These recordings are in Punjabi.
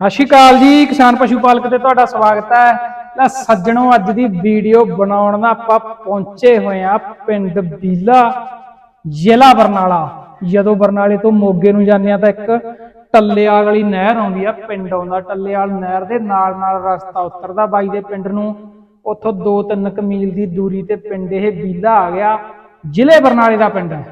ਸਤਿ ਸ਼੍ਰੀ ਅਕਾਲ ਜੀ, ਕਿਸਾਨ ਪਸ਼ੂ ਪਾਲਕ ਤੇ ਤੁਹਾਡਾ ਸਵਾਗਤ ਹੈ। ਲੈ ਸੱਜਣੋ, ਅੱਜ ਦੀ ਵੀਡੀਓ ਬਣਾਉਣ ਦਾ ਆਪਾਂ ਪਹੁੰਚੇ ਹੋਏ ਆ ਪਿੰਡ ਬੀਲਾ, ਜ਼ਿਲ੍ਹਾ ਬਰਨਾਲਾ। ਜਦੋਂ ਬਰਨਾਲੇ ਤੋਂ ਮੋਗੇ ਨੂੰ ਜਾਂਦੇ ਆ ਤਾਂ ਇੱਕ ਟੱਲੇਆਲ ਵਾਲੀ ਨਹਿਰ ਆਉਂਦੀ ਆ, ਪਿੰਡ ਆਉਂਦਾ। ਟੱਲੇਆਲ ਨਹਿਰ ਦੇ ਨਾਲ ਨਾਲ ਰਸਤਾ ਉਤਰਦਾ ਬਾਈ ਦੇ ਪਿੰਡ ਨੂੰ। ਉੱਥੋਂ 2-3 ਮੀਲ ਦੀ ਦੂਰੀ ਤੇ ਪਿੰਡ ਇਹ ਬੀਲਾ ਆ ਗਿਆ। ਜ਼ਿਲ੍ਹੇ ਬਰਨਾਲੇ ਦਾ ਪਿੰਡ ਹੈ।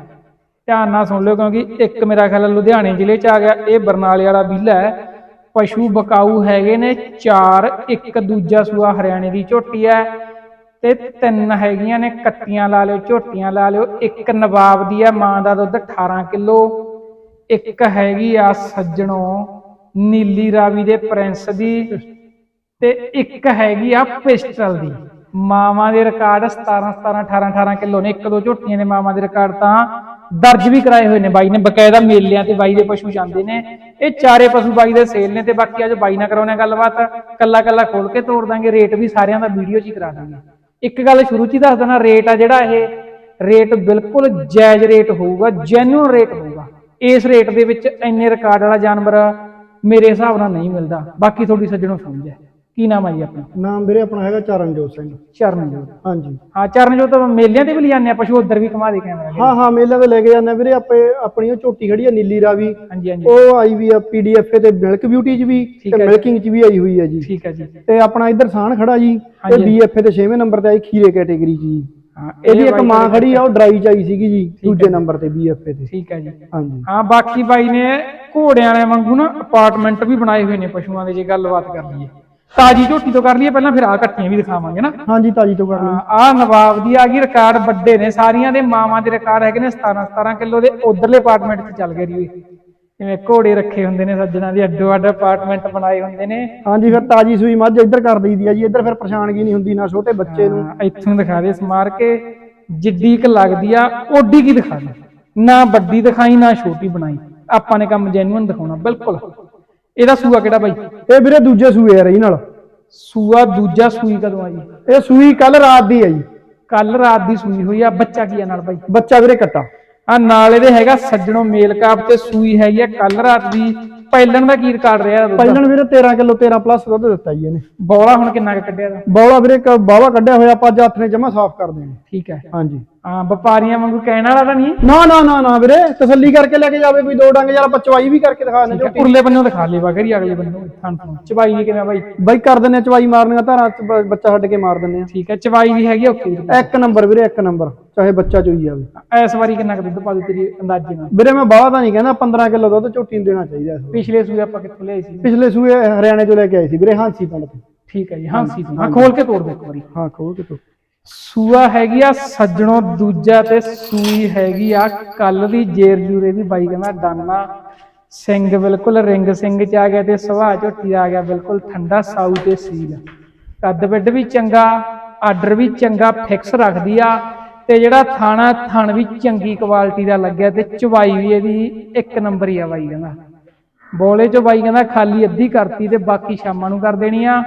ਧਿਆਨ ਨਾਲ ਸੁਣ ਲਿਓ, ਕਿਉਂਕਿ ਇੱਕ ਮੇਰਾ ਖਿਆਲ ਲੁਧਿਆਣੇ ਜ਼ਿਲ੍ਹੇ ਚ ਆ ਗਿਆ। ਇਹ ਬਰਨਾਲੇ ਵਾਲਾ ਬੀਲਾ ਹੈ। ਪਸ਼ੂ ਬਕਾਊ ਹੈਗੇ ਨੇ, ਚਾਰ, ਇੱਕ ਦੂਜਾ ਸੂਆ ਹਰਿਆਣੇ ਦੀ ਝੋਟੀ ਹੈ ਤੇ ਤਿੰਨ ਹੈਗੀਆਂ ਨੇ, ਕੱਤੀਆਂ ਲਾ ਲਿਓ, ਝੋਟੀਆਂ ਲਾ ਲਿਓ, ਇੱਕ ਨਵਾਬ ਦੀ ਆ ਮਾਂ ਦਾ ਦੁੱਧ 18 ਕਿਲੋ, ਇੱਕ ਹੈਗੀ ਆ ਸੱਜਣੋ ਨੀਲੀ ਰਾਵੀ ਦੇ ਪ੍ਰਿੰਸ ਦੀ ਤੇ ਇੱਕ ਹੈਗੀ ਆ ਪਿਸਟਲ ਦੀ। ਮਾਵਾਂ ਦੇ ਰਿਕਾਰਡ 17 17 18 18 ਕਿਲੋ ਨੇ, ਇੱਕ ਦੋ ਝੋਟੀਆਂ ਦੇ ਮਾਵਾਂ ਦੇ ਰਿਕਾਰਡ ਤਾਂ। ਦਰਜ ਵੀ ਕਰਾਏ ਹੋਏ ਨੇ ਬਾਈ ਨੇ, ਬਕਾਇਦਾ ਮੇਲਿਆਂ ਤੇ ਬਾਈ ਦੇ ਪਸ਼ੂ ਜਾਂਦੇ ਨੇ। ਇਹ ਚਾਰੇ ਪਸ਼ੂ ਬਾਈ ਦੇ ਸੇਲ ਨੇ ਤੇ ਬਾਕੀ ਅੱਜ ਬਾਈ ਨਾਲ ਕਰਾਉਣੇ ਗੱਲਬਾਤ। ਕੱਲਾ ਕੱਲਾ ਖੋਲ ਕੇ ਤੋੜ ਦਾਂਗੇ, ਰੇਟ ਵੀ ਸਾਰਿਆਂ ਦਾ ਵੀਡੀਓ 'ਚ ਹੀ ਕਰਾ ਦਾਂਗੇ। ਇੱਕ ਗੱਲ ਸ਼ੁਰੂ 'ਚ ਹੀ ਦੱਸ ਦੇਣਾ ਰੇਟ ਆ ਜਿਹੜਾ ਇਹ, ਰੇਟ ਬਿਲਕੁਲ ਜਾਇਜ਼ ਰੇਟ ਹੋਊਗਾ ਜੈਨੂਇਨ ਰੇਟ ਹੋਊਗਾ। ਇਸ ਰੇਟ ਦੇ ਵਿੱਚ ਇੰਨੇ ਰਿਕਾਰਡ ਵਾਲਾ ਜਾਨਵਰ ਮੇਰੇ ਹਿਸਾਬ ਨਾਲ ਨਹੀਂ ਮਿਲਦਾ। ਬਾਕੀ ਤੁਹਾਡੀ ਸੱਜਣੋਂ ਸਮਝ ਹੈ। ਕੀ ਨਾਮ ਹੈ ਜੀ ਆਪਣਾ? ਨਾਮ ਵੀਰੇ ਆਪਣਾ ਹੈਗਾ ਚਰਨਜੋਤ ਸਿੰਘ। ਚਰਨਜੋਤ। ਹਾਂਜੀ। ਹਾਂ ਚਰਨਜੋਤ ਮੇਲਿਆਂ ਤੇ ਵੀ ਲਿਆਉਂਦੇ ਆ ਪਸ਼ੂ ਉਧਰ ਵੀ ਘੁਮਾ ਦੇ ਕੈਮਰਾ ਹਾਂ ਹਾਂ ਮੇਲੇ ਤੇ ਲੈ ਕੇ ਜਾਂਦੇ ਆ ਵੀਰੇ ਆਪੇ ਆਪਣੀ ਉਹ ਝੋਟੀ ਖੜੀ ਆ ਨੀਲੀ ਰਾਵੀ। ਹਾਂਜੀ ਹਾਂਜੀ। ਉਹ ਆਈ ਵੀ ਆ ਪੀਡੀਐਫ ਤੇ ਮਿਲਕ ਬਿਊਟੀ 'ਚ ਵੀ ਤੇ। ਮਿਲਕਿੰਗ 'ਚ ਵੀ ਆਈ ਹੋਈ ਹੈ ਜੀ। ਠੀਕ ਹੈ ਜੀ। ਤੇ ਆਪਣਾ ਇੱਧਰ ਸਾਨ ਖੜਾ ਜੀ ਤੇ। ਬੀਐਫ ਤੇ 6ਵੇਂ ਨੰਬਰ ਤੇ ਆਈ ਖੀਰੇ ਕੈਟਾਗਰੀ 'ਚ ਜੀ। ਹਾਂ ਇਹਦੀ ਇਹ ਇੱਕ ਮਾਂ ਖੜੀ ਆ ਉਹ ਡਰਾਈ 'ਚ ਆਈ ਸੀਗੀ ਜੀ ਦੂਜੇ ਨੰਬਰ ਤੇ ਬੀਐਫ ਤੇ। ਠੀਕ ਹੈ ਜੀ। ਹਾਂਜੀ। ਹਾਂ ਬਾਕੀ ਬਾਈ ਨੇ ਘੋੜਿਆਂ ਵਾਲੇ ਵਾਂਗੂ ਨਾ ਅਪਾਰਟਮੈਂਟ ਵੀ ਬਣਾਏ ਹੋਏ ਨੇ ਪਸ਼ੂਆਂ ਦੇ ਜੇ ਗੱਲਬਾਤ ਕਰ ਲਈਏ। ਤਾਜੀ ਝੋਟੀ ਤੋਂ ਕਰ ਲਈਏ ਪਹਿਲਾਂ ਫਿਰ ਆ ਕੱਟੀਆਂ ਵੀ ਦਿਖਾਵਾਂਗੇ ਨਾ। ਹਾਂਜੀ ਤਾਜੀ ਤੋਂ ਕਰ ਲਈ ਆ ਨਵਾਬ ਦੀ ਆ ਗਈ ਰਿਕਾਰਡ ਵੱਡੇ ਨੇ ਸਾਰੀਆਂ ਦੇ ਮਾਵਾਂ ਦੇ ਰਿਕਾਰਡ ਹੈਗੇ ਨੇ 17 17 ਕਿਲੋ ਦੇ ਉਧਰਲੇ ਅਪਾਰਟਮੈਂਟ 'ਚ ਚੱਲ ਗਏ ਜੀ ਜਿਵੇਂ ਘੋੜੇ ਰੱਖੇ ਹੁੰਦੇ ਨੇ ਸੱਜਣਾ ਦੀ ਅੱਡੋ ਅੱਡ ਅਪਾਰਟਮੈਂਟ ਬਣਾਏ ਹੁੰਦੇ ਨੇ। ਹਾਂਜੀ ਫਿਰ ਤਾਜੀ ਸੂਈ ਮੱਝ ਇੱਧਰ ਕਰ ਦਈਦੀ ਆ ਜੀ ਇੱਧਰ ਫਿਰ ਪਰੇਸ਼ਾਨਗੀ ਨਹੀਂ ਹੁੰਦੀ ਨਾ ਛੋਟੇ ਬੱਚੇ ਨੂੰ। ਹਾਂ, ਇੱਥੋਂ ਦਿਖਾ ਦੇ ਸਮਾਰ ਕੇ ਜਿੱਡੀ ਕ ਲੱਗਦੀ ਆ ਓਡੀ ਕੀ ਦਿਖਾ ਦੇ। ਨਾ ਵੱਡੀ ਦਿਖਾਈ ਨਾ ਛੋਟੀ ਬਣਾਈ। ਆਪਾਂ ਨੇ ਕੰਮ ਜੈਨੂਇਨ ਦਿਖਾਉਣਾ ਬਿਲਕੁਲ। ਇਹਦਾ ਸੂਆ ਕਿਹੜਾ ਬਾਈ? ਇਹ ਵੀਰੇ ਦੂਜੇ ਸੂਏ ਆ ਰਹੀ ਨਾਲ। ਸੂਆ ਦੂਜਾ ਸੂਈ ਕਦੋਂ ਆ ਜੀ ਇਹ ਸੂਈ ਕੱਲ ਰਾਤ ਦੀ ਆ ਜੀ ਕੱਲ ਰਾਤ ਦੀ ਸੂਈ ਹੋਈ ਆ ਬੱਚਾ ਕੀ ਆ ਨਾਲ ਬਾਈ? ਬੱਚਾ ਵੀਰੇ ਕੱਟਾ। ਆ ਨਾਲ ਇਹਦੇ ਹੈਗਾ ਸੱਜਣੋਂ ਮੇਲ ਕਾਪ ਤੇ ਸੂਈ ਹੈਗੀ ਆ ਕੱਲ ਰਾਤ ਦੀ ਪਹਿਲਣ ਦਾ ਕੀ ਰਿਕਾਰਡ ਰਿਹਾ ਦੁੱਧ? ਪਹਿਲਣ ਵੀਰੇ 13 ਕਿਲੋ 13 ਪਲੱਸ ਦੁੱਧ ਦਿੱਤਾ ਜੀ ਇਹਨੇ। ਬੌਲਾ ਹੁਣ ਕਿੰਨਾ ਕੁ ਕੱਢਿਆ ਦਾ ਬੌਲਾ ਵੀਰੇ ਬਾਵਾ ਕੱਢਿਆ ਹੋਇਆ ਆਪਾਂ ਅੱਜ ਹੱਥ ਨੇ ਜਮਾ ਸਾਫ਼ ਕਰ ਦੇਣੇ। ਠੀਕ ਹੈ। ਹਾਂਜੀ। ਹਾਂ ਵਪਾਰੀਆਂ ਵਾਂਗੂ ਕਹਿਣ ਵਾਲਾ ਤਾਂ ਨਹੀਂ? ਨਾ ਨਾ ਨਾ ਨਾ ਵੀਰੇ ਤਸੱਲੀ ਕਰਕੇ ਲੈ ਕੇ ਜਾਵੇ ਕੋਈ ਦੋ ਡੰਗ ਯਾਰ ਪਚਵਾਈ ਵੀ ਕਰਕੇ ਦਿਖਾ ਦਿੰਦੇ ਝੋਟੀ ਉਰਲੇ ਬੰਨੋਂ ਦਿਖਾ ਲਈ ਵਗਰੀ ਅਗਲੇ ਬੰਨੋਂ ਥਾਂ ਤੋਂ ਚਬਾਈ ਵੀ ਕਿਵੇਂ ਆ ਬਾਈ? ਬਾਈ ਕਰ ਆ ਚਵਾਈ ਮਾਰਨੀਆਂ ਧਾਰਾਂ ਚ ਬ- ਬੱਚਾ ਛੱਡ ਕੇ ਮਾਰ ਦਿੰਦੇ ਠੀਕ ਹੈ ਚਬਾਈ ਵੀ ਹੈਗੀ ਓਕੇ ਆ ਇੱਕ ਨੰਬਰ ਵੀਰੇ ਇੱਕ ਨੰਬਰ ਚਾਹੇ ਬੱਚਾ ਚੋਈ ਜਾਵੇ। ਇਸ ਵਾਰੀ ਕਿੰਨਾ ਕੁ ਦੁੱਧ ਪਾ ਦੂ ਤੇਰੀ ਅੰਦਾਜ਼ੇ ਨਾਲ? ਵੀਰੇ ਮੈਂ ਬਾਵਾ ਤਾਂ ਨਹੀਂ ਕਹਿੰਦਾ 15 ਕਿਲੋ ਦੁੱਧ ਝੋਟੀ ਨੂੰ ਦੇਣਾ ਚਾਹੀਦਾ ਇਸ ਵਾਰ। ਪਿਛਲੇ ਸੂਏ ਆਪਾਂ ਕਿੱਥੋਂ ਲਿਆਏ ਸੀ? ਪਿਛਲੇ ਸੂਏ ਹਰਿਆਣੇ ਤੋਂ ਲੈ ਕੇ ਆਏ ਸੀ ਵੀਰੇ ਹਾਂਸੀ ਪਿੰਡ ਤੋਂ। ਠੀਕ ਹੈ ਜੀ ਹਾਂ ਸੀ ਹਾਂ ਖੋਲ ਕੇ ਤੋੜ ਦੇ ਇੱਕ ਵਾਰੀ। ਹਾਂ ਖੋਲ ਕੇ ਤੋ ਸੂਆ ਹੈਗੀ ਆ, ਸੱਜਣੋਂ ਦੂਜਾ ਤੇ ਸੂਈ ਹੈਗੀ ਆ। ਕੱਲ ਦੀ ਜੇਰ ਜੂਰੇ ਦੀ ਬਾਈ ਕਹਿੰਦਾ ਡਾਨਾ ਸਿੰਘ ਬਿਲਕੁਲ ਰਿੰਗ ਸਿੰਘ ਚ ਆ ਗਿਆ ਤੇ ਸੁਭਾਅ ਝੋਟੀ ਆ ਗਿਆ, ਬਿਲਕੁਲ ਠੰਡਾ ਸਾਊ ਤੇ ਸੀਲ। ਕੱਦ ਬਿੱਡ ਵੀ ਚੰਗਾ, ਆਰਡਰ ਵੀ ਚੰਗਾ, ਫਿਕਸ ਰੱਖਦੀ ਆ। ਤੇ ਜਿਹੜਾ ਥਾਣਾ, ਥਣ ਵੀ ਚੰਗੀ ਕੁਆਲਿਟੀ ਦਾ ਲੱਗਿਆ ਤੇ ਚਵਾਈ ਵੀ ਇਹਦੀ ਇੱਕ ਨੰਬਰ ਹੀ ਆ ਬਾਈ ਕਹਿੰਦਾ। ਬੋਲੇ ਚੋਂ ਬਾਈ ਕਹਿੰਦਾ ਖਾਲੀ ਅੱਧੀ ਕਰਤੀ ਤੇ ਬਾਕੀ ਸ਼ਾਮਾਂ ਨੂੰ ਕਰ ਦੇਣੀ ਆ।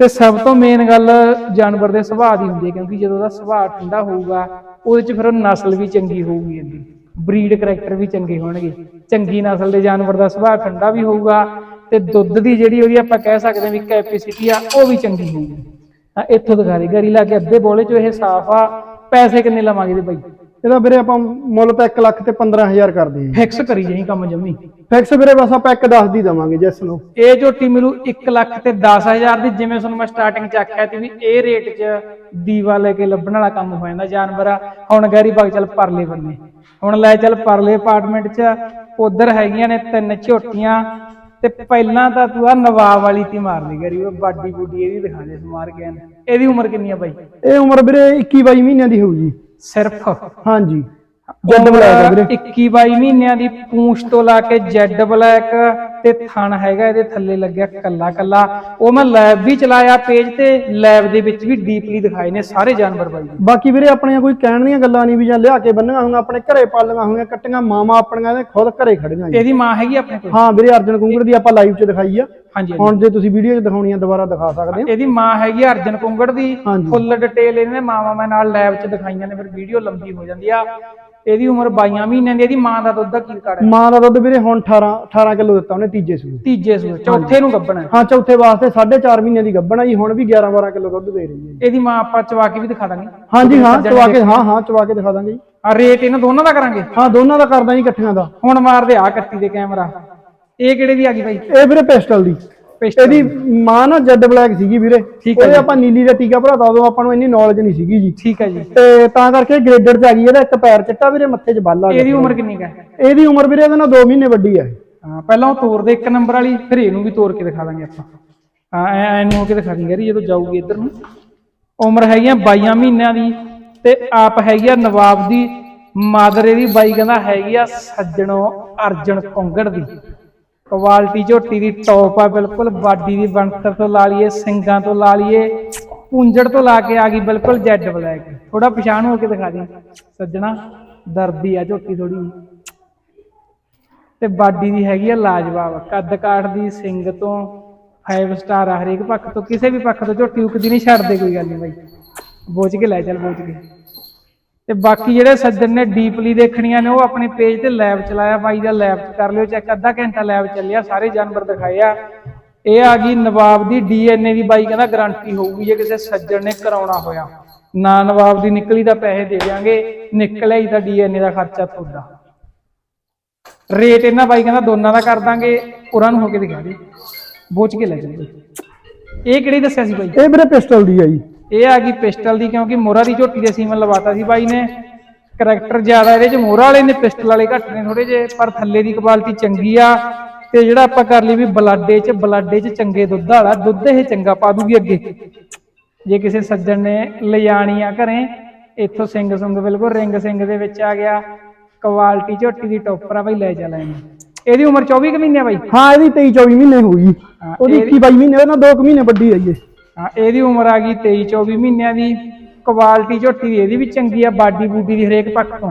ਤੇ ਸਭ ਤੋਂ ਮੇਨ ਗੱਲ ਜਾਨਵਰ ਦੇ ਸੁਭਾਅ ਦੀ ਹੁੰਦੀ ਹੈ, ਕਿਉਂਕਿ ਜਦੋਂ ਉਹਦਾ ਸੁਭਾਅ ਠੰਡਾ ਹੋਊਗਾ, ਉਹਦੇ ਚ ਫਿਰ ਉਹ ਨਸਲ ਵੀ ਚੰਗੀ ਹੋਊਗੀ ਇਹਦੀ, ਬਰੀਡ ਕਰੈਕਟਰ ਵੀ ਚੰਗੇ ਹੋਣਗੇ। ਚੰਗੀ ਨਸਲ ਦੇ ਜਾਨਵਰ ਦਾ ਸੁਭਾਅ ਠੰਡਾ ਵੀ ਹੋਊਗਾ ਤੇ ਦੁੱਧ ਦੀ ਜਿਹੜੀ ਉਹਦੀ ਆਪਾਂ ਕਹਿ ਸਕਦੇ ਹਾਂ ਵੀ ਕੈਪੈਸਿਟੀ ਆ, ਉਹ ਵੀ ਚੰਗੀ ਹੋਊਗੀ। ਤਾਂ ਇੱਥੋਂ ਦਿਖਾ ਦੇ ਗਰੀ ਲਾ ਕੇ ਅੱਧੇ ਬੋਲੇ ਚੋਂ ਇਹ ਸਾਫ਼ ਆ, ਪੈਸੇ ਕਿੰਨੇ ਲਵਾਂਗੇ ਦੇ ਬਾਈ? ਇਹਦਾ ਵੀਰੇ ਆਪਾਂ ਮੁੱਲ ਤਾਂ 1 ਲੱਖ ਤੇ 15000 ਕਰਦੇ ਹਾਂ ਫਿਕਸ ਕਰੀ ਜਾਈ ਕੰਮ ਜੰਮੀ। ਫਿਕਸ ਵੀਰੇ ਬਸ ਆਪਾਂ ਇੱਕ 10 ਦੀ ਦਵਾਂਗੇ ਜਿਸ ਨੂੰ। ਇਹ ਝੋਟੀ ਮਿਲੂ 1 ਲੱਖ ਤੇ 10000 ਦੀ ਜਿਵੇਂ ਤੁਹਾਨੂੰ ਮੈਂ ਸਟਾਰਟਿੰਗ ਚ ਆਖਿਆ ਸੀ ਵੀ ਇਹ ਰੇਟ 'ਚ ਦੀਵਾ ਲੈ ਕੇ ਲੱਭਣ ਵਾਲਾ ਕੰਮ ਹੋ ਜਾਂਦਾ ਜਾਨਵਰ ਹੁਣ ਗੈਰੀ ਬਾਗ ਚੱਲ ਪਰਲੇ ਬੰਨੇ। ਹੁਣ ਲੈ ਚੱਲ ਪਰਲੇ ਅਪਾਰਟਮੈਂਟ 'ਚ ਉਧਰ ਹੈਗੀਆਂ ਨੇ ਤਿੰਨ ਝੋਟੀਆਂ। ਤੇ ਪਹਿਲਾਂ ਤਾਂ ਤੂੰ ਆ ਨਵਾਬ ਵਾਲੀ ਤੀ ਮਾਰ ਲਈ ਗੈਰੀ ਉਹ ਬਾਡੀ ਬੂਡੀ ਇਹਦੀ ਦਿਖਾ ਦੇ ਸਮਾਰ ਕੇ। ਇਹਦੀ ਉਮਰ ਕਿੰਨੀ ਆ ਬਾਈ? ਇਹ ਉਮਰ ਵੀਰੇ 21 22 ਮਹੀਨਿਆਂ ਦੀ ਹੋਊ ਜੀ। ਸਿਰਫ। ਹਾਂਜੀ। ਜੱਡ ਬਲੈਕ ਵੀਰੇ। 21 22 ਮਹੀਨਿਆਂ ਦੀ ਪੂੰਛ ਤੋਂ ਲਾ ਕੇ ਜੈਡ ਬਲੈਕ। ਤੇ ਥਣ ਹੈਗਾ ਇਹਦੇ ਥੱਲੇ ਲੱਗਿਆ ਕੱਲਾ ਕੱਲਾ। ਉਹ ਮੈਂ ਲੈਬ ਵੀ ਚਲਾਇਆ ਪੇਜ ਤੇ ਲੈਬ ਦੇ ਵਿੱਚ ਵੀ ਡੀਪਲੀ ਦਿਖਾਏ ਨੇ ਸਾਰੇ ਜਾਨਵਰ ਬਾਈ ਜੀ। ਬਾਕੀ ਵੀਰੇ ਆਪਣੀਆਂ ਕੋਈ ਕਹਿਣ ਦੀਆਂ ਗੱਲਾਂ ਨਹੀਂ ਵੀ ਜਾਂ ਲਿਆ ਕੇ ਬੰਨੀਆਂ ਹੋਈਆਂ ਆਪਣੇ ਘਰੇ ਪਾਲੀਆਂ ਹੋਈਆਂ ਕੱਟੀਆਂ ਮਾਮਾ ਆਪਣੀਆਂ ਦੇ ਖੁਦ ਘਰੇ ਖੜੀਆਂ ਜੀ। ਇਹਦੀ ਮਾਂ ਹੈਗੀ ਆਪਣੇ ਕੋਲ? ਹਾਂ ਵੀਰੇ ਅਰਜਨ ਕੁੰਗੜ ਦੀ ਆਪਾਂ ਲਾਈਵ 'ਚ ਦਿਖਾਈ ਆ। ਹਾਂਜੀ। ਹੁਣ ਜੇ ਤੁਸੀਂ ਵੀਡੀਓ 'ਚ ਦਿਖਾਉਣੀ ਆ ਦੁਬਾਰਾ ਦਿਖਾ ਸਕਦੇ ਹੋ। ਇਹਦੀ ਮਾਂ ਹੈਗੀ ਅਰਜਨ ਕੁੰਗੜ ਦੀ। ਫੁੱਲ ਡਿਟੇਲ ਇਹਨੇ ਮਾਵਾਂ ਮੈਂ ਨਾਲ ਲੈਬ 'ਚ ਦਿਖਾਈਆਂ ਨੇ ਫਿਰ ਵੀਡੀਓ ਲੰਬੀ ਹੋ ਜਾਂਦੀ ਆ। ਇਹਦੀ ਉਮਰ 22 ਮਹੀਨਿਆਂ ਦੀ ਇਹਦੀ ਮਾਂ ਦਾ ਦੁੱਧ ਦਾ ਕੀ ਰਿਕਾਰਡ ਹੈ? ਮਾਂ ਦਾ ਦੁੱਧ ਵੀਰੇ ਹੁਣ 18 18 ਕਿਲੋ ਦਿੱਤਾ ਉਹਨੇ ਤੀਜੇ ਸੂਏ। ਤੀਜੇ ਸੂਏ ਚੌਥੇ ਨੂੰ ਗੱਭਣਾ ਹੈ। ਹਾਂ ਚੌਥੇ ਵਾਸਤੇ 4.5 ਮਹੀਨਿਆਂ ਦੀ ਗੱਭਣ ਆ ਜੀ ਹੁਣ ਵੀ 11 12 ਕਿਲੋ ਦੁੱਧ ਦੇ ਰਹੀ ਹੈ ਜੀ। ਇਹਦੀ ਮਾਂ ਆਪਾਂ ਚਵਾ ਕੇ ਵੀ ਦਿਖਾ ਦਾਂਗੇ। ਹਾਂਜੀ ਹਾਂ ਚਵਾ ਕੇ ਹਾਂ ਹਾਂ ਚਵਾ ਕੇ ਦਿਖਾ ਦਾਂਗੇ ਜੀ। ਆ ਰੇਟ ਇਹਨਾਂ ਦੋਨਾਂ ਦਾ ਕਰਾਂਗੇ? ਹਾਂ ਦੋਨਾਂ ਦਾ ਕਰਦਾ ਜੀ ਇਕੱਠਿਆਂ ਦਾ। ਹੁਣ ਮਾਰਦੇ ਆ ਕੱਟੀ ਦੇ ਕੈਮਰਾ। ਇਹ ਕਿਹੜੇ ਦੀ ਆ ਗਈ ਬਾਈ? ਇਹ ਵੀਰੇ ਪਿਸਟਲ ਦੀ। ਇਹਦੀ ਮਾਂ ਨਾ ਜੈਡ ਬਲੈਕ ਸੀਗੀ ਵੀਰੇ। ਠੀਕ ਹੈ ਉਹਦੇ ਆਪਾਂ ਨੀਲੀ ਦਾ ਟੀਕਾ ਭਰਾਤਾ ਉਦੋਂ ਆਪਾਂ ਨੂੰ ਇੰਨੀ ਨੌਲੇਜ ਨਹੀਂ ਸੀਗੀ ਜੀ। ਠੀਕ ਹੈ ਜੀ। ਤੇ ਤਾਂ ਕਰਕੇ ਗ੍ਰੇਡਰ ਚ ਆ ਗਈ ਇਹਦਾ ਇੱਕ ਪੈਰ ਚਿੱਟਾ ਵੀਰੇ ਮੱਥੇ 'ਚ ਬੱਲ ਆ ਗਿਆ ਇਹਦੀ ਉਮਰ ਕਿੰਨੀ ਹੈ? ਇਹਦੀ ਉਮਰ ਵੀਰੇ ਇਹਦੇ ਨਾਲ 2 ਮਹੀਨੇ ਵੱਡੀ ਹੈ ਹਾਂ ਪਹਿਲਾਂ ਉਹ ਤੋਰ ਦੇ ਇੱਕ ਨੰਬਰ ਵਾਲੀ ਫਿਰ ਇਹਨੂੰ ਵੀ ਤੋਰ ਕੇ ਦਿਖਾ ਦਾਂਗੇ ਆਪਾਂ। ਹਾਂ ਐ ਐ ਨੂੰ ਹੋ ਕੇ ਦਿਖਾ ਦਾਂਗੇ ਜਦੋਂ ਜਾਊਗੀ ਇੱਧਰ ਨੂੰ। ਉਮਰ ਹੈਗੀ ਆ 22 ਮਹੀਨਿਆਂ ਦੀ ਤੇ ਆਪ ਹੈਗੀ ਆ ਨਵਾਬ ਦੀ। ਮਾਦਰ ਇਹਦੀ ਬਾਈ ਕਹਿੰਦਾ ਹੈਗੀ ਆ ਸੱਜਣੋ ਅਰਜਨ ਕੁੰਗੜ ਦੀ। ਕੁਆਲਿਟੀ ਝੋਟੀ ਦੀ ਟੌਪ ਆ, ਬਿਲਕੁਲ ਬਾਡੀ ਦੀ ਬਣਤਰ ਤੋਂ ਲਾ ਲਈਏ, ਸਿੰਗਾਂ ਤੋਂ ਲਾ ਲਈਏ, ਪੁੰਜੜ ਤੋਂ ਲਾ ਕੇ ਆ ਗਈ ਬਿਲਕੁਲ ਜੈਡ ਬਲੈਕ ਥੋੜਾ ਪਛਾਣ ਹੋ ਕੇ ਦਿਖਾ ਦੇ। ਸੱਜਣਾ, ਦਰਦੀ ਆ ਝੋਟੀ ਥੋੜੀ ਤੇ ਬਾਡੀ ਦੀ ਹੈਗੀ ਆ ਲਾਜਵਾਬ। ਕੱਦ ਕਾਠ ਦੀ ਸਿੰਘ ਤੋਂ 5 ਸਟਾਰ ਆ ਹਰੇਕ ਪੱਖ ਤੋਂ, ਕਿਸੇ ਵੀ ਪੱਖ ਤੋਂ ਝੋਟੀ ਉਕਦੀ ਨਹੀਂ ਛੱਡਦੇ ਕੋਈ ਗੱਲ ਨਹੀਂ ਬਾਈ। ਬੋਝ ਕੇ ਲੈ ਚੱਲ, ਬੋਝ ਕੇ। ਤੇ ਬਾਕੀ ਜਿਹੜੇ ਸੱਜਣ ਨੇ ਡੀਪਲੀ ਦੇਖਣੀਆਂ ਨੇ, ਉਹ ਆਪਣੇ ਪੇਜ ਤੇ ਲੈਬ ਚਲਾਇਆ। ਬਾਈ ਦਾ ਲੈਬ ਕਰ ਲਿਓ ਚੈੱਕ ਅੱਧਾ ਘੰਟਾ ਲੈਬ ਚੱਲਿਆ, ਸਾਰੇ ਜਾਨਵਰ ਦਿਖਾਏ ਆ। ਇਹ ਆ ਗਈ ਨਵਾਬ ਦੀ ਡੀਐਨਏ ਦੀ ਬਾਈ ਕਹਿੰਦਾ ਗਾਰੰਟੀ ਹੋਊਗੀ, ਜੇ ਕਿਸੇ ਸੱਜਣ ਨੇ ਕਰਾਉਣਾ ਹੋਇਆ। ਨਾ ਨਵਾਬ ਦੀ ਨਿਕਲੀ ਦਾ ਪੈਸੇ ਦੇ ਦਿਆਂਗੇ, ਨਿਕਲਿਆ ਹੀ ਤਾਂ ਡੀਐਨਏ ਦਾ ਖਰਚਾ ਤੁਹਾਡਾ। ਰੇਟ ਇਹਨਾਂ ਬਾਈ ਕਹਿੰਦਾ ਦੋਨਾਂ ਦਾ ਕਰ ਦਾਂਗੇ ਉਹਨਾਂ ਨੂੰ ਹੋ ਕੇ ਦਿਖਾ ਦੇ। ਬੋਚ ਕੇ ਲੈ ਜਾਂਦੇ ਇਹ ਕਿਹੜੀ ਦੱਸਿਆ ਸੀ ਬਾਈ? ਇਹ ਵੀਰੇ ਪਿਸਟਲ ਦੀ ਆ ਜੀ। ਇਹ ਆ ਗਈ ਪਿਸਟਲ ਦੀ ਕਿਉਂਕਿ ਮੋਰਾ ਦੀ ਝੋਟੀ ਦੇ ਸੀਮਨ ਲਵਾਤਾ ਸੀ ਬਾਈ ਨੇ। ਕਰੈਕਟਰ ਜ਼ਿਆਦਾ ਇਹਦੇ ਚ ਮੋਰਾ ਵਾਲੇ ਨੇ ਪਿਸਟਲ ਵਾਲੇ ਘੱਟ ਨੇ ਥੋੜੇ ਜੇ ਪਰ ਥੱਲੇ ਦੀ ਕੁਆਲਿਟੀ ਚੰਗੀ ਆ। ਤੇ ਜਿਹੜਾ ਆਪਾਂ ਕਰ ਲਈ ਵੀ ਬਲਾਡੇ ਚ ਬਲਾਡੇ ਚ ਚੰਗੇ ਦੁੱਧ ਵਾਲਾ ਦੁੱਧ ਇਹ ਚੰਗਾ ਪਾ ਦੂਗੀ ਅੱਗੇ। ਜੇ ਕਿਸੇ ਸੱਜਣ ਨੇ ਲਿਜਾਣੀ ਆ ਘਰੇ ਇੱਥੋਂ ਸਿੰਘ ਸੁੰਗ ਬਿਲਕੁਲ ਰਿੰਗ ਸਿੰਘ ਦੇ ਵਿੱਚ ਆ ਗਿਆ। ਕੁਆਲਿਟੀ ਝੋਟੀ ਦੀ ਟੋਪਰ ਆ ਬਾਈ ਲੈ ਜਾ ਲੈਣੀ। ਇਹਦੀ ਉਮਰ 24 ਕੁ ਮਹੀਨੇ ਆ ਬਾਈ? ਹਾਂ ਇਹਦੀ 23 24 ਮਹੀਨੇ ਹੋ ਗਈ। ਹਾਂ, ਉਹਦੀ 21 22 ਮਹੀਨੇ ਨਾਲ 2 ਮਹੀਨੇ ਵੱਡੀ ਜੀ ਇਹ। ਹਾਂ ਇਹਦੀ ਉਮਰ ਆ ਗਈ 23 24 ਮਹੀਨਿਆਂ ਦੀ। ਕੁਆਲਿਟੀ ਝੋਟੀ ਦੀ ਇਹਦੀ ਵੀ ਚੰਗੀ ਆ ਬਾਡੀ ਬੂਡੀ ਦੀ ਹਰੇਕ ਪੱਖ ਤੋਂ।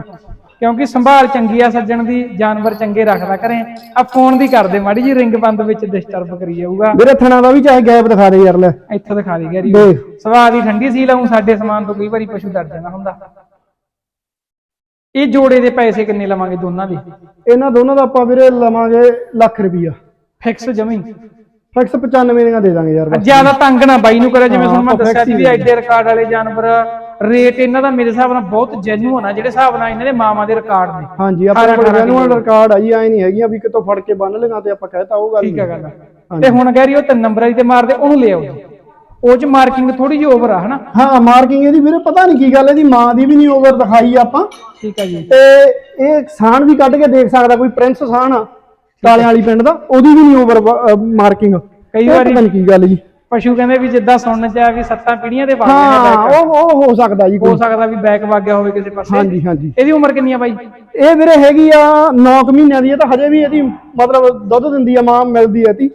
ਕਿਉਂਕਿ ਸੰਭਾਲ ਚੰਗੀ ਆ ਸੱਜਣ ਦੀ ਜਾਨਵਰ ਚੰਗੇ ਰੱਖਦਾ ਕਰੇ। ਆ ਫੋਨ ਦੀ ਕਰਦੇ ਮਾੜੀ ਜੀ ਰਿੰਗ ਬੰਦ ਵਿੱਚ ਡਿਸਟਰਬ ਕਰੀ ਜਾਊਗਾ। ਵੀਰੇ ਥਣਾ ਦਾ ਵੀ ਚਾਹੇ ਗੈਪ ਦਿਖਾ ਦੇ ਯਾਰ ਲੈ। ਇੱਥੋਂ ਦਿਖਾ ਦੇ ਗੈਰੀ। ਸਵਾਦ ਦੀ ਠੰਡੀ ਸੀ ਲਾਉਂ ਸਾਡੇ ਸਮਾਨ ਤੋਂ ਕਈ ਵਾਰੀ ਪਸ਼ੂ ਡਰ ਜਾਂਦਾ ਹੁੰਦਾ। ਇਹ ਜੋੜੇ ਦੇ ਪੈਸੇ ਕਿੰਨੇ ਲਵਾਂਗੇ ਦੋਨਾਂ ਦੇ? ਇਹਨਾਂ ਦੋਨਾਂ ਦਾ ਆਪਾਂ ਵੀਰੇ ਲਵਾਂਗੇ ਲੱਖ ਰੁਪਈਆ। ਫਿਕਸ ਜਮੀ। ਫਿਕਸ 95 ਦੀਆਂ ਦੇ ਦਾਂਗੇ ਯਾਰ ਬਸ। ਜ਼ਿਆਦਾ ਤੰਗ ਨਾ ਬਾਈ ਨੂੰ ਕਰਿਆ ਜਿਵੇਂ ਤੁਹਾਨੂੰ ਮੈਂ ਹਾਂ, ਦੱਸਿਆ ਸੀ ਵੀ ਐਡੇ ਰਿਕਾਰਡ ਵਾਲੇ ਜਾਨਵਰ ਰੇਟ ਇਹਨਾਂ ਦਾ ਮੇਰੇ ਹਿਸਾਬ ਨਾਲ ਬਹੁਤ ਜੈਨੂਨ ਆ ਜਿਹੜੇ ਹਿਸਾਬ ਨਾਲ ਇਹਨਾਂ ਦੇ ਮਾਮਾ ਦੇ ਰਿਕਾਰਡ ਨੇ। ਹਾਂਜੀ ਆਪਣੇ ਕੋਲ ਜੈਨੂਅਲ ਰਿਕਾਰਡ ਆ। ਜੀ ਐ ਨਹੀਂ ਹੈਗੀਆਂ ਵੀ ਕਿਤੋਂ ਫੜ ਕੇ ਬੰਨ ਲਗਾ ਤੇ ਆਪਾਂ ਕਹਿਤਾ ਉਹ ਗੱਲ ਠੀਕ ਨਹੀਂ। ਗੱਲ ਤੇ ਹੁਣ ਕਹਿ ਰਹੀ ਉਹ ਤਿੰਨ ਨੰਬਰ ਵਾਲੀ ਤੇ ਮਾਰਦੇ ਉਹਨੂੰ ਲੈ ਆਓ ਉਹ ਚ ਮਾਰਕਿੰਗ ਥੋੜੀ ਜਿਹੀ ਓਵਰ ਆ ਹਨਾ? ਹਾਂ ਮਾਰਕਿੰਗ ਇਹਦੀ ਵੀਰੇ ਪਤਾ ਨਹੀਂ ਕੀ ਗੱਲ ਇਹਦੀ ਮਾਂ ਦੀ ਵੀ ਨਹੀਂ ਓਵਰ ਦਿਖਾਈ ਆਪਾਂ। ਠੀਕ ਆ ਜੀ। ਤੇ ਇਹ ਸਾਨ ਵੀ ਕੱਢ ਕੇ ਦੇਖ ਸਕਦਾ ਕੋਈ ਪ੍ਰਿੰਸ ਸਾਨ ਆ। ਤਾਲਿਆਂ ਵਾਲੀ ਪਿੰਡ ਦਾ ਉਹਦੀ ਵੀ ਨਹੀਂ ਓਵਰ ਮਾਰਕਿੰਗ ਕਈ ਵਾਰੀ ਪਤਾ ਨਹੀਂ ਕੀ ਗੱਲ ਜੀ। ਪਸ਼ੂ ਕਹਿੰਦੇ ਵੀ ਜਿੱਦਾਂ ਸੁਣਨ ਚ ਆ ਵੀ ਸੱਤਾਂ ਪੀੜੀਆਂ ਦੇ ਵਾਗੇ ਨੇ ਹਾਂ। ਉਹ ਉਹ ਹੋ ਸਕਦਾ ਜੀ ਹੋ ਸਕਦਾ ਵੀ ਬੈਕ ਵਗ ਗਿਆ ਹੋਵੇ ਕਿਸੇ ਪਾਸੇ। ਹਾਂਜੀ ਹਾਂਜੀ। ਇਹਦੀ ਉਮਰ ਕਿੰਨੀ ਆ ਬਾਈ? ਇਹ ਵੀਰੇ ਹੈਗੀ ਆ 9 ਮਹੀਨਿਆਂ ਦੀ ਇਹ ਤਾਂ ਹਜੇ ਵੀ ਇਹਦੀ ਮਤਲਬ ਦੁੱਧ ਦਿੰਦੀ ਆ ਮਾਂ ਮਿਲਦੀ ਆ ਤੀ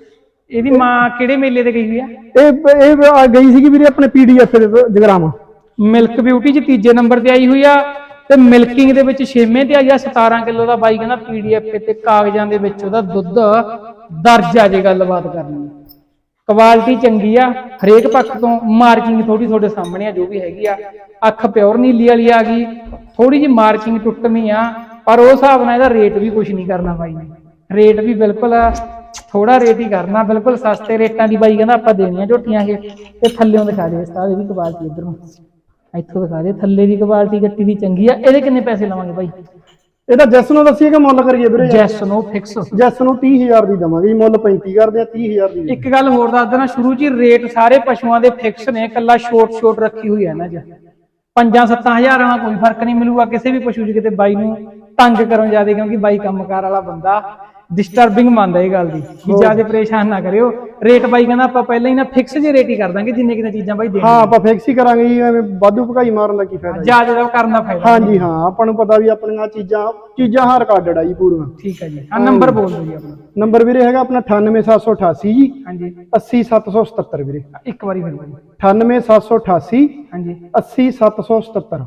ਇਹਦੀ ਮਾਂ ਕਿਹੜੇ ਮੇਲੇ ਤੇ ਗਈ ਹੋਈ ਆ? ਇਹ ਇਹ ਗਈ ਸੀਗੀ ਵੀਰੇ ਆਪਣੇ ਪੀਡੀਐਫ ਦੇ ਜਗਰਾਮਾ ਮਿਲਕ ਬਿਊਟੀ ਚ ਤੀਜੇ ਨੰਬਰ ਤੇ ਆਈ ਹੋਈ ਆ। ਤੇ ਮਿਲਕਿੰਗ ਦੇ ਵਿੱਚ ਛੇਵੇਂ ਤੇ ਆ ਆ 17 ਕਿਲੋ ਦਾ ਬਾਈ ਕਹਿੰਦਾ ਪੀਡੀਐਫ ਤੇ ਕਾਗਜ਼ਾਂ ਦੇ ਵਿੱਚ ਉਹਦਾ ਦੁੱਧ ਦਰਜ ਆ ਜੇ ਗੱਲਬਾਤ ਕਰਨੀ। ਕੁਆਲਿਟੀ ਚੰਗੀ ਆ, ਹਰੇਕ ਪੱਖ ਤੋਂ ਮਾਰਕਿੰਗ ਥੋੜੀ ਤੁਹਾਡੇ ਸਾਹਮਣੇ ਆ, ਜੋ ਵੀ ਹੈਗੀ ਆ। ਅੱਖ ਪਿਓਰ ਨੀਲੀ ਵਾਲੀ ਆ ਗਈ ਥੋੜੀ ਜੀ ਮਾਰਕਿੰਗ ਟੁੱਟਵੀਂ ਆ, ਪਰ ਉਹ ਹਿਸਾਬ ਨਾਲ ਇਹਦਾ ਰੇਟ ਵੀ ਕੁਝ ਨਹੀਂ ਕਰਨਾ ਬਾਈ ਨੇ। ਰੇਟ ਵੀ ਬਿਲਕੁਲ ਥੋੜਾ ਰੇਟ ਹੀ ਕਰਨਾ, ਬਿਲਕੁਲ ਸਸਤੇ ਰੇਟਾਂ ਦੀ ਬਾਈ ਕਹਿੰਦਾ ਆਪਾਂ ਦੇਣੀਆਂ ਝੋਟੀਆਂ ਇਹ, ਤੇ ਥੱਲੇੋਂ ਦਿਖਾ ਦੇ ਉਸਤਾਦ ਇਹਦੀ ਕੁਆਲਿਟੀ ਇਧਰ। ਇੱਥੋਂ ਦਿਖਾ ਦੇ ਥੱਲੇ ਦੀ ਕੁਆਲਿਟੀ ਗੱਟੀ ਦੀ ਚੰਗੀ ਆ। ਇਹਦੇ ਕਿੰਨੇ ਪੈਸੇ ਲਵਾਂਗੇ ਬਾਈ? ਇਹਦਾ ਜੈਸ ਨੂੰ ਦੱਸੀਏ ਕਿ ਮੁੱਲ ਕਰੀਏ ਵੀਰੇ ਜੈਸ ਨੋ ਫਿਕਸ ਜੈਸ ਨੂੰ 30000 ਦੀ ਦਵਾਂਗੇ ਜੀ ਮੁੱਲ 35 ਕਰਦੇ ਆ 30000 ਦੀ। ਇੱਕ ਗੱਲ ਹੋਰ ਦੱਸ ਦੇਣਾ ਸ਼ੁਰੂ 'ਚ ਹੀ ਰੇਟ ਸਾਰੇ ਪਸ਼ੂਆਂ ਦੇ ਫਿਕਸ ਨੇ ਕੱਲਾ ਛੋਟ ਛੋਟ ਰੱਖੀ ਹੋਈ ਹੈ ਨਾ ਜੀ ਪੰਜਾਂ ਸੱਤਾਂ ਹਜ਼ਾਰਾਂ ਨਾਲ ਕੋਈ ਫ਼ਰਕ ਨਹੀਂ ਮਿਲੂਗਾ ਕਿਸੇ ਵੀ ਪਸ਼ੂ 'ਚ ਕਿਤੇ ਬਾਈ ਨੂੰ ਤੰਗ ਕਰੋ ਜ਼ਿਆਦਾ ਕਿਉਂਕਿ ਬਾਈ ਕੰਮਕਾਰ ਵਾਲਾ ਬੰਦਾ। ਡਿਸਟਰਬਿੰਗ ਮੰਨਦਾ ਇਹ ਗੱਲ ਦੀ ਕਿ ਜ਼ਿਆਦਾ ਪਰੇਸ਼ਾਨ ਨਾ ਕਰਿਓ। ਰੇਟ ਬਾਈ ਕਹਿੰਦਾ ਆਪਾਂ ਪਹਿਲਾਂ ਹੀ ਨਾ ਫਿਕਸ ਜੇ ਰੇਟ ਹੀ ਕਰ ਦਾਂਗੇ ਜਿੰਨੇ ਕਿਤੇ ਚੀਜ਼ਾਂ ਬਾਈ ਦੇਣੀਆਂ। ਹਾਂ ਆਪਾਂ ਫਿਕਸ ਹੀ ਕਰਾਂਗੇ ਜੀ ਐਵੇਂ ਵਾਧੂ ਭਕਾਈ ਮਾਰਨ ਦਾ ਕੀ ਫਾਇਦਾ। ਜ਼ਿਆਦਾ ਦਾ ਕਰਨ ਦਾ ਫਾਇਦਾ। ਹਾਂਜੀ ਹਾਂ ਆਪਾਂ ਨੂੰ ਪਤਾ ਵੀ ਆਪਣੀਆਂ ਚੀਜ਼ਾਂ ਚੀਜ਼ਾਂ ਹਾਂ ਰਿਕਾਰਡਡ ਆ ਜੀ ਪੂਰੀਆਂ। ਠੀਕ ਹੈ ਜੀ। ਆ ਨੰਬਰ ਬੋਲ ਦਿਓ ਜੀ ਆਪਣਾ। ਨੰਬਰ ਵੀਰੇ ਹੈਗਾ ਆਪਣਾ 98788 ਜੀ। ਹਾਂਜੀ। 80777 ਵੀਰੇ। ਇੱਕ ਵਾਰੀ ਫਿਰ ਬੋਲੋ। 98788 ਹਾਂਜੀ। 80777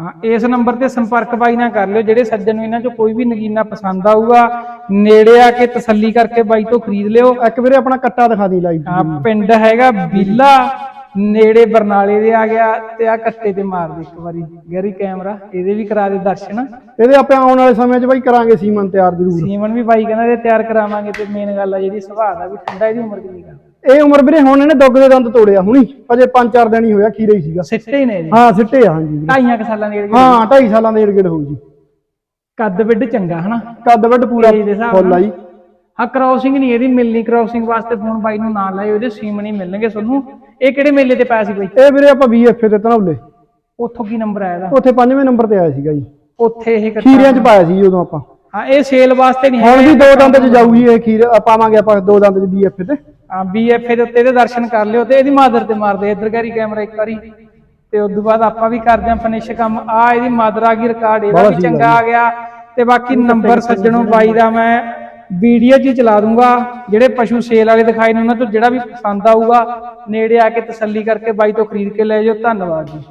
ਹਾਂ ਇਸ ਨੰਬਰ ਤੇ ਸੰਪਰਕ ਬਾਈ ਨਾਲ ਕਰ ਲਿਓ ਜਿਹੜੇ ਸੱਜਣ ਨੂੰ ਇਹਨਾਂ ਚੋਂ ਕੋਈ ਵੀ ਨਗੀਨਾ ਪਸੰਦ ਆਊਗਾ ਨੇੜੇ ਆ ਕੇ ਤਸੱਲੀ ਕਰਕੇ ਬਾਈ ਤੋਂ ਖਰੀਦ ਲਿਓ। ਇੱਕ ਵੀਰੇ ਆਪਣਾ ਕੱਟਾ ਦਿਖਾ ਦੀ ਲਾਈਵ ਆ ਪਿੰਡ ਹੈਗਾ ਬੀਲਾ ਨੇੜੇ ਬਰਨਾਲੇ ਦੇ ਆ ਗਿਆ ਤੇ ਆ ਕੱਟੇ ਤੇ ਮਾਰ ਦੇ ਇੱਕ ਵਾਰੀ। ਗੈਰੀ ਕੈਮਰਾ ਇਹਦੇ ਵੀ ਕਰਾ ਦੇ ਦਰਸ਼ਨ। ਇਹਦੇ ਆਪਾਂ ਆਉਣ ਵਾਲੇ ਸਮੇਂ 'ਚ ਬਾਈ ਕਰਾਂਗੇ ਸੀਮਨ ਤਿਆਰ ਜ਼ਰੂਰ। ਸੀਮਨ ਵੀ ਬਾਈ ਕਹਿੰਦਾ ਇਹ ਤਿਆਰ ਕਰਾਵਾਂਗੇ ਤੇ ਮੇਨ ਗੱਲ ਆ ਜਿਹੜੀ ਸੁਭਾਅ ਦਾ ਵੀ ਠੰਡਾ ਇਹਦੀ ਉਮਰ ਕਿੰਨੀ ਕਾ ਇਹ ਉਮਰ ਵੀਰੇ ਹੁਣ ਇਹਨੇ ਦੁੱਗ ਦੇ ਦੰਦ ਤੋੜਿਆ ਹੁਣੀ। ਅਜੇ 5-4 ਦਿਨ ਹੀ ਹੋਇਆ ਖੀਰੇ ਹੀ ਸੀਗਾ। ਸਿੱਟੇ ਹੀ ਨੇ ਇਹਦੇ ਹਾਂ ਸਿੱਟੇ ਆ ਹਾਂਜੀ। ਵੀਰੇ। ਢਾਈਆਂ ਕੁ ਸਾਲਾਂ ਦੇ ਹਾਂ 2.5 ਸਾਲਾਂ ਦੇ ਏੜ ਹੋਊ ਜੀ। ਕੱਦ ਵਿੱਡ ਚੰਗਾ ਹਨਾ? ਕੱਦ ਵੱਡ ਪੂਰਾ ਏਜ ਦੇ ਹਿਸਾਬ ਫੁੱਲ ਨਾਲ। ਆ ਜੀ। ਹਾਂ ਕ੍ਰਾਸਿੰਗ ਨਹੀਂ ਇਹਦੀ ਮਿਲਣੀ ਕ੍ਰਾਸਿੰਗ ਵਾਸਤੇ ਫੋਨ ਬਾਈ ਨੂੰ ਨਾ ਲਾਇਓ ਇਹਦੇ ਸੀਮਨ ਹੀ ਮਿਲਣਗੇ ਤੁਹਾਨੂੰ। ਇਹ ਕਿਹੜੇ ਮੇਲੇ ਤੇ ਪਾਇਆ ਸੀ ਬਾਈ? ਇਹ ਵੀਰੇ ਆਪਾਂ BFA ਤੇ ਧਨੌਲੇ। ਉੱਥੋਂ ਕੀ ਨੰਬਰ ਆਇਆ ਇਹਦਾ? ਉੱਥੇ ਪੰਜਵੇਂ ਨੰਬਰ ਤੇ ਆਇਆ ਸੀਗਾ ਜੀ। ਉੱਥੇ ਇਹ ਕੱਟਾ ਖੀਰਿਆਂ 'ਚ ਪਾਇਆ ਸੀ ਜੀ ਉਦੋਂ ਆਪਾਂ। ਹਾਂ ਇਹ ਸੇਲ ਵਾਸਤੇ ਨਹੀਂ ਹੁਣ ਵੀ ਦੋ ਦੰਦ 'ਚ ਜਾਊਗੀ ਇਹ ਖੀਰ ਪਾਵਾਂਗੇ ਆਪਾਂ ਦੋ ਦੰਦ 'ਚ BFA ਤੇ। ਬੀਐਫਏ ਦੇ ਉੱਤੇ ਇਹਦੇ ਦਰਸ਼ਨ ਕਰ ਲਿਓ ਤੇ ਇਹਦੀ ਮਾਦਰ ਤੇ ਮਾਰਦੇ ਇੱਧਰ ਕਰੀ ਕੈਮਰਾ ਇੱਕ ਵਾਰੀ। ਤੇ ਉਸ ਤੋਂ ਬਾਅਦ ਆਪਾਂ ਵੀ ਕਰਦੇ ਆਂ ਫਿਨਿਸ਼ ਕੰਮ। ਆ ਇਹਦੀ ਮਾਦਰ ਆ ਗਈ ਰਿਕਾਰਡ ਇਹਦਾ ਵੀ ਚੰਗਾ ਆ ਗਿਆ। ਤੇ ਬਾਕੀ ਨੰਬਰ ਸੱਜਣੋਂ ਬਾਈ ਦਾ ਮੈਂ ਵੀਡੀਓ ਹੀ ਚਲਾ ਦੂੰਗਾ। ਜਿਹੜੇ ਪਸ਼ੂ ਸੇਲ ਵਾਲੇ ਦਿਖਾਏ ਨੇ ਉਹਨਾਂ ਤੋਂ ਜਿਹੜਾ ਵੀ ਪਸੰਦ ਆਊਗਾ ਨੇੜੇ ਆ ਕੇ ਤਸੱਲੀ ਕਰਕੇ ਬਾਈ ਤੋਂ ਖਰੀਦ ਕੇ ਲੈ ਜਾਓ ਧੰਨਵਾਦ ਜੀ।